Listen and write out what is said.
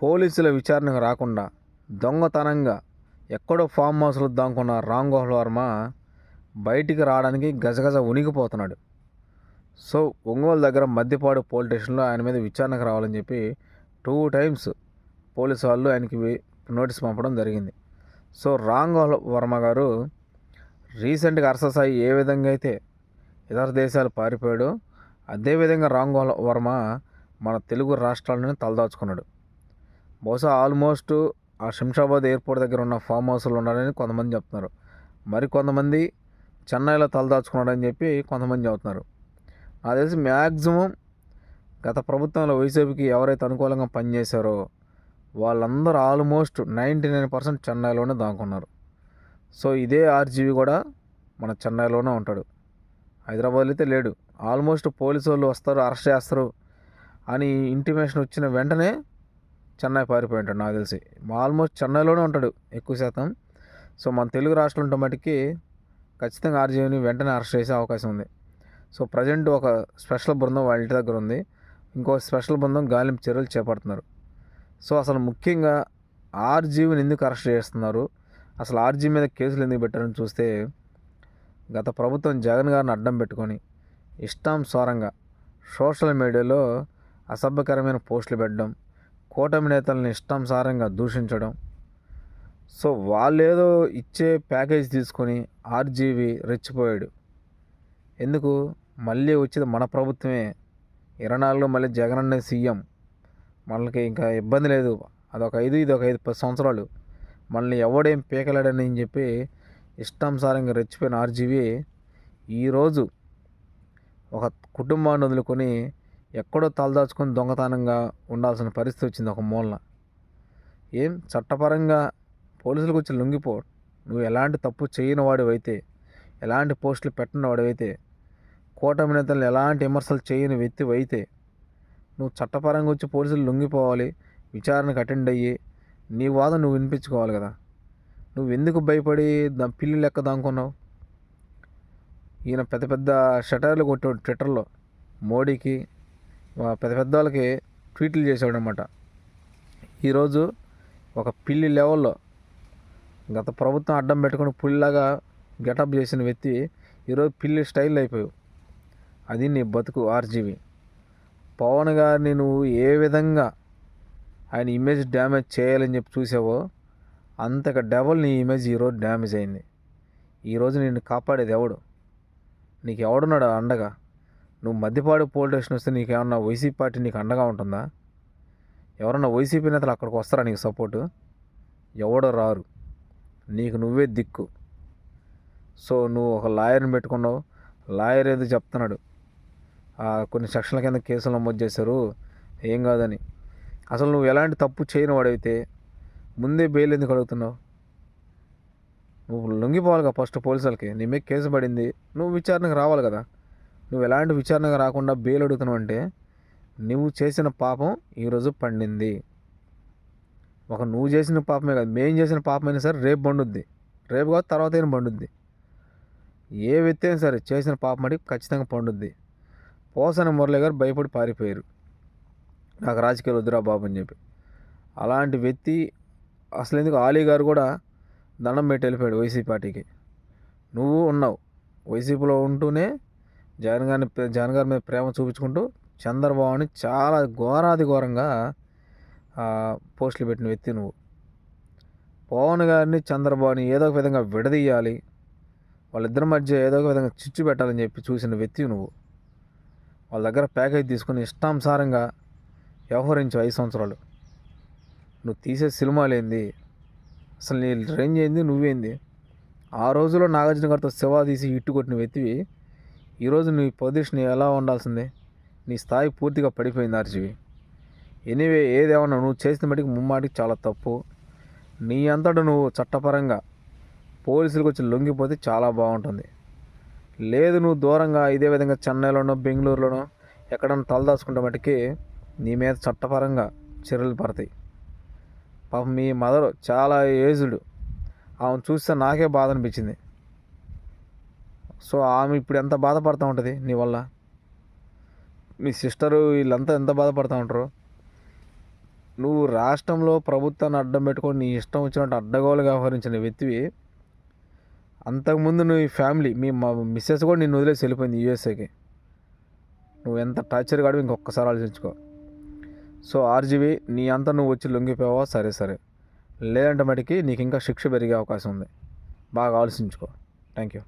పోలీసుల విచారణకు రాకుండా దొంగతనంగా ఎక్కడో ఫామ్ హౌస్లో దాంకున్న రాంగోహల్ వర్మ బయటికి రావడానికి గజగజ ఉనిగిపోతున్నాడు సో ఒంగోలు దగ్గర మద్దిపాడు పోలీస్ స్టేషన్లో ఆయన మీద విచారణకు రావాలని చెప్పి టూ టైమ్స్ పోలీసు వాళ్ళు ఆయనకి నోటీస్ పంపడం జరిగింది. సో రాంగోహల్ వర్మ గారు రీసెంట్గా అరససాయి ఏ విధంగా అయితే ఇతర దేశాలు పారిపోయాడో అదేవిధంగా రాంగోహల్ వర్మ మన తెలుగు రాష్ట్రాలను తలదాచుకున్నాడు. బహుశా ఆల్మోస్ట్ ఆ శంషాబాద్ ఎయిర్పోర్ట్ దగ్గర ఉన్న ఫామ్ హౌస్లో ఉన్నాడని కొంతమంది చెప్తున్నారు. మరి కొంతమంది చెన్నైలో తలదాచుకున్నాడని చెప్పి కొంతమంది చెబుతున్నారు. నాకు తెలిసి మ్యాక్సిమం గత ప్రభుత్వంలో వైసీపీకి ఎవరైతే అనుకూలంగా పనిచేశారో వాళ్ళందరూ ఆల్మోస్ట్ నైంటీ నైన్ పర్సెంట్ చెన్నైలోనే దాక్కున్నారు. సో ఇదే ఆర్జీవి కూడా మన చెన్నైలోనే ఉంటాడు. హైదరాబాద్లో అయితే లేడు. ఆల్మోస్ట్ పోలీసు వాళ్ళు వస్తారు అరెస్ట్ చేస్తారు అని ఇంటిమేషన్ వచ్చిన వెంటనే చెన్నై పారిపోయి ఉంటాడు నాకు తెలిసి. ఆల్మోస్ట్ చెన్నైలోనే ఉంటాడు ఎక్కువ శాతం. సో మన తెలుగు రాష్ట్రం ఉంటే మటుకి ఖచ్చితంగా ఆర్జీవిని వెంటనే అరెస్ట్ చేసే అవకాశం ఉంది. సో ప్రజెంట్ ఒక స్పెషల్ బృందం వాళ్ళ ఇంటి దగ్గర ఉంది. ఇంకో స్పెషల్ బృందం గాలింపు చర్యలు చేపడుతున్నారు. సో అసలు ముఖ్యంగా ఆర్జీవిని ఎందుకు అరెస్ట్ చేస్తున్నారు? అసలు ఆర్జీ మీద కేసులు ఎందుకు పెట్టారని చూస్తే గత ప్రభుత్వం జగన్ గారిని అడ్డం పెట్టుకొని ఇష్టానుసారంగా సోషల్ మీడియాలో అసభ్యకరమైన పోస్టులు పెట్టడం కూటమి నేతల్ని ఇష్టానుసారంగా దూషించడం. సో వాళ్ళేదో ఇచ్చే ప్యాకేజ్ తీసుకొని ఆర్జీవి రెచ్చిపోయాడు. ఎందుకు? మళ్ళీ వచ్చేది మన ప్రభుత్వమే. ఇరవై నాలుగులో మళ్ళీ జగన్ అనే సీఎం. మనకి ఇంకా ఇబ్బంది లేదు. అదొక ఐదు ఇది ఒక ఐదు పది సంవత్సరాలు. మనల్ని ఎవడేం పీకలేడని చెప్పి ఇష్టానుసారంగా రెచ్చిపోయిన ఆర్జీవి ఈరోజు ఒక కుటుంబాన్ని వదులుకొని ఎక్కడో తలదాచుకొని దొంగతనంగా ఉండాల్సిన పరిస్థితి వచ్చింది ఒక మూలన. ఏం? చట్టపరంగా పోలీసులకు వచ్చి లొంగిపో. నువ్వు ఎలాంటి తప్పు చేయని వాడివైతే ఎలాంటి పోస్టులు పెట్టని వాడివైతే కూటమి నేతలు ఎలాంటి విమర్శలు చేయని వ్యక్తి అయితే నువ్వు చట్టపరంగా వచ్చి పోలీసులు లొంగిపోవాలి విచారణకు అటెండ్ అయ్యి నీ వాదం నువ్వు వినిపించుకోవాలి కదా. నువ్వు ఎందుకు భయపడి దా పిల్లి లెక్క దానుకున్నావు ఈయన పెద్ద పెద్ద షటర్లు కొట్టాడు ట్విట్టర్లో. మోడీకి పెద్ద పెద్ద వాళ్ళకి ట్వీట్లు చేసేవాడనమాట. అనమాట ఈరోజు ఒక పిల్లి లెవెల్లో గత ప్రభుత్వం అడ్డం పెట్టుకుని పుల్లిలాగా గెటప్ చేసిన వ్యక్తి ఈరోజు పిల్లి స్టైల్ అయిపోయావు. అది నీ బతుకు ఆర్జీవి. పవన్ గారిని నువ్వు ఏ విధంగా ఆయన ఇమేజ్ డ్యామేజ్ చేయాలని చెప్పి చూసావో అంతక డబల్ నీ ఇమేజ్ ఈరోజు డ్యామేజ్ అయింది. ఈరోజు నిన్ను కాపాడేది ఎవడు? నీకు ఎవడున్నాడు అండగా? నువ్వు మధ్యపాడు పోలీస్ స్టేషన్ వస్తే నీకేమన్నా వైసీపీ పార్టీ నీకు అండగా ఉంటుందా? ఎవరన్నా వైసీపీ నేతలు అక్కడికి వస్తారా నీకు సపోర్టు ఎవడో రారు. నీకు నువ్వే దిక్కు. సో నువ్వు ఒక లాయర్ని పెట్టుకున్నావు. లాయర్ ఏదో చెప్తున్నాడు? కొన్ని సెక్షన్ల కింద కేసులు నమోదు చేశారు. ఏం కాదని. అసలు నువ్వు ఎలాంటి తప్పు చేయని వాడైతే ముందే బెయిల్ ఎందుకు అడుగుతున్నావు? నువ్వు లొంగిపోవాలిగా ఫస్ట్ పోలీసులకి. నీ మీద కేసు పడింది. నువ్వు విచారణకు రావాలి కదా. నువ్వు ఎలాంటి విచారణకు రాకుండా బెయిల్ అడుగుతున్నావు అంటే నువ్వు చేసిన పాపం ఈరోజు పండింది. ఒక నువ్వు చేసిన పాపమే కాదు మేము చేసిన పాపమైనా సరే రేపు పండుద్ది. రేపు కాదు తర్వాత అయినా పండుద్ది. ఏ వ్యక్తి అయినా సరే చేసిన పాపం అడిగి ఖచ్చితంగా పండుద్ది. పోసన మురళి గారు భయపడి పారిపోయారు. నాకు రాజకీయాలు వద్దురా బాబు అని చెప్పి. అలాంటి వ్యక్తి అసలు ఎందుకు ఆలీ గారు కూడా దండం పెట్టి వెళ్ళిపోయాడు వైసీపీ పార్టీకి. నువ్వు ఉన్నావు. వైసీపీలో ఉంటూనే జగన్ గారిని జగన్ గారి మీద ప్రేమ చూపించుకుంటూ చంద్రబాబుని చాలా ఘోరాది ఘోరంగా పోస్టులు పెట్టిన వ్యక్తి నువ్వు. పవన్ గారిని చంద్రబాబుని ఏదో ఒక విధంగా విడదీయాలి వాళ్ళిద్దరి మధ్య ఏదో ఒక విధంగా చిచ్చు పెట్టాలని చెప్పి చూసిన వ్యక్తి నువ్వు. వాళ్ళ దగ్గర ప్యాకేజ్ తీసుకుని ఇష్టానుసారంగా వ్యవహరించు ఐదు సంవత్సరాలు. నువ్వు తీసే సినిమాలు ఏంది అసలు నీ రేంజ్ ఏంది నువ్వేంది? ఆ రోజులో నాగార్జున గారితో శివ తీసి ఇట్టు కొట్టిన వ్యక్తివి ఈరోజు నీ పొజిషన్ ఎలా ఉండాల్సిందే? నీ స్థాయి పూర్తిగా పడిపోయింది ఆర్జీవి. ఎనీవే ఏదేమన్నా నువ్వు చేసిన మటుకు ముమ్మాటికి చాలా తప్పు. నీ అంతటా నువ్వు చట్టపరంగా పోలీసులకు వచ్చి లొంగిపోతే చాలా బాగుంటుంది. లేదు నువ్వు దూరంగా ఇదే విధంగా చెన్నైలోనో బెంగళూరులోనో ఎక్కడన్నా తలదాచుకుంటే మటుకి నీ మీద చట్టపరంగా చర్యలు పడతాయి. పాపం మీ మదర్ చాలా ఏజ్డ్. ఆమెను చూస్తే నాకే బాధ అనిపించింది. సో ఆమె ఇప్పుడు ఎంత బాధపడుతూ ఉంటుంది నీ వల్ల? మీ సిస్టరు వీళ్ళంతా ఎంత బాధపడుతూ ఉంటారు? నువ్వు రాష్ట్రంలో ప్రభుత్వాన్ని అడ్డం పెట్టుకొని నీ ఇష్టం వచ్చినట్టు అడ్డగోలుగా వ్యవహరించిన వ్యక్తివి. అంతకుముందు ఈ ఫ్యామిలీ మీ మా మిస్సెస్ కూడా నిన్ను వదిలేసి వెళ్ళిపోయింది యూఎస్ఏకి. నువ్వు ఎంత టార్చర్ కాడు ఇంకొకసారి ఆలోచించుకో. సో ఆర్జీవి నీ అంతా నువ్వు వచ్చి లొంగిపోయావా? సరే సరే. లేదంటే మటుకి నీకు ఇంకా శిక్ష పెరిగే అవకాశం ఉంది. బాగా ఆలోచించుకో. Thank you